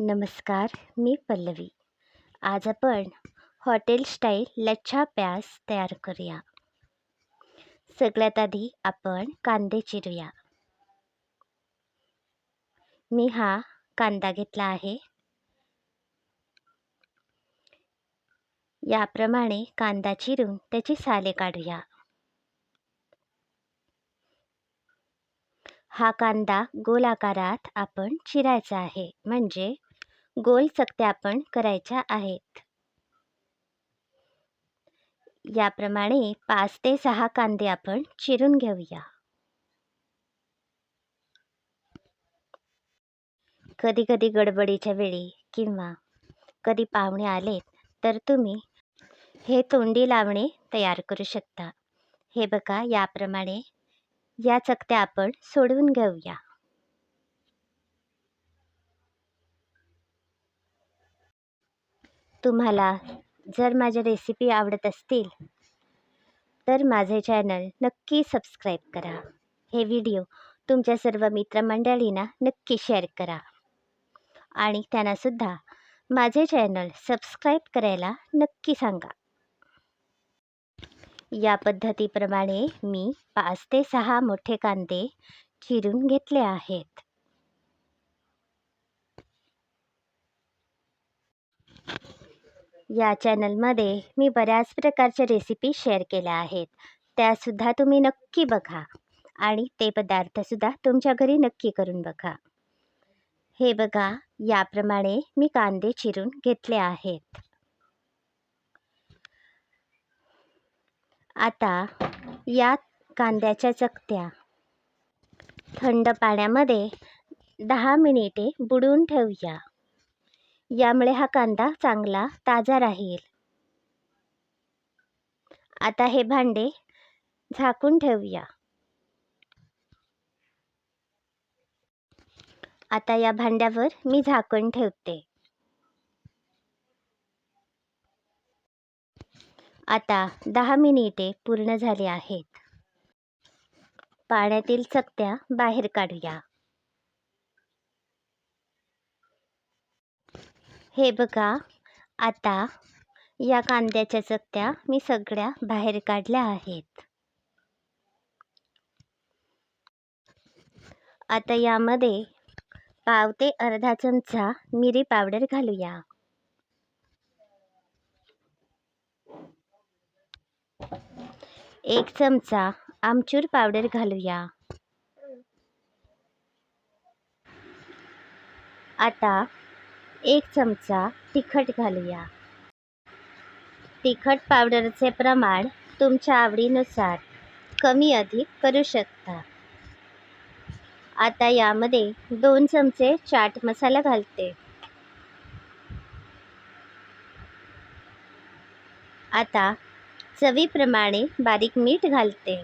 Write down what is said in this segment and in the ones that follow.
नमस्कार मी पल्लवी. आज आपण हॉटेल स्टाईल लच्छा प्याज तयार करूया. सगळ्यात आधी आपण कांदे चिरूया. मी हा कांदा घेतला आहे. याप्रमाणे कांदा चिरून त्याची साले काढूया. हा कांदा गोल आकारात आपण चिरायचा आहे म्हणजे गोल चकत्या आपण करायच्या आहेत. याप्रमाणे पाच ते सहा कांदे आपण चिरून घेऊया. कधी कधी गडबडीच्या वेळी किंवा कधी पाहुणे आलेत तर तुम्ही हे तोंडी लावणे तयार करू शकता. हे बघा याप्रमाणे या चकत्या आपण सोडवून घेऊया. तुम्हाला जर माझ्या रेसिपी आवडत असतील तर माझे चॅनल नक्की सबस्क्राईब करा. हे व्हिडिओ तुमच्या सर्व मित्रमंडळींना नक्की शेअर करा. आणि त्यांनासुद्धा माझे चॅनल सबस्क्राईब करायला नक्की सांगा. या पद्धतीप्रमाणे मी पाच ते सहा मोठे कांदे चिरून घेतले आहेत. या चॅनलमध्ये मी बऱ्याच प्रकारच्या रेसिपी शेअर केल्या आहेत. त्यासुद्धा तुम्ही नक्की बघा. आणि ते पदार्थसुद्धा तुमच्या घरी नक्की करून बघा. हे बघा याप्रमाणे मी कांदे चिरून घेतले आहेत. आता या कांद्याच्या चकत्या. थंड पाण्यामध्ये दहा मिनिटे बुडवून ठेवूया. यामुळे हा कांदा चांगला ताजा राहील. आता हे भांडे झाकून ठेवूया. आता या भांड्यावर मी झाकण ठेवते. आता दहा मिनिटे पूर्ण झाली आहेत. पाण्यातील चकत्या बाहेर काढूया. हे बघा आता या कांद्याच्या चकत्या मी सगळ्या बाहेर काढल्या आहेत. आता यामध्ये पाव ते अर्धा चमचा मिरी पावडर घालूया. एक चमचा आमचूर पावडर घालूया. आता एक चमचा तिखट घालूया. तिखट पावडरचे प्रमाण तुमच्या आवडीनुसार कमी अधिक करू शकता. आता यामध्ये दोन चमचे चाट मसाला घालते. आता चवीप्रमाणे बारीक मीठ घालते.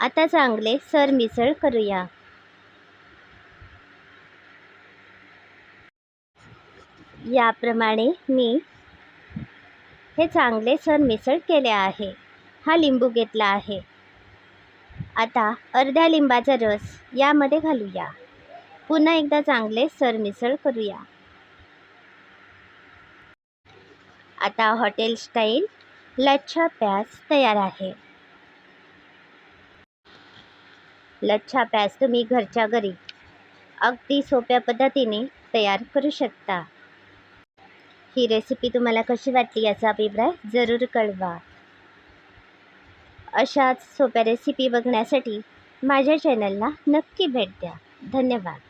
आता चांगले सरमिसळ करूया. याप्रमाणे मी हे चांगले सरमिसळ केले आहे. हा लिंबू घेतला आहे. आता अर्ध्या लिंबाचा रस यामध्ये घालूया. पुन्हा एकदा चांगले सरमिसळ करूया. आता हॉटेल स्टाईल लच्छा प्याज तयार आहे. लच्छा प्याज तुम्ही घरच्या घरी. अगदी सोप्या पद्धतीने तयार करू शकता. ही रेसिपी तुम्हाला कशी वाटली याचा अभिप्राय जरूर कळवा. अशाच सोप्या रेसिपी बघण्यासाठी माझ्या चॅनलला नक्की भेट द्या. धन्यवाद.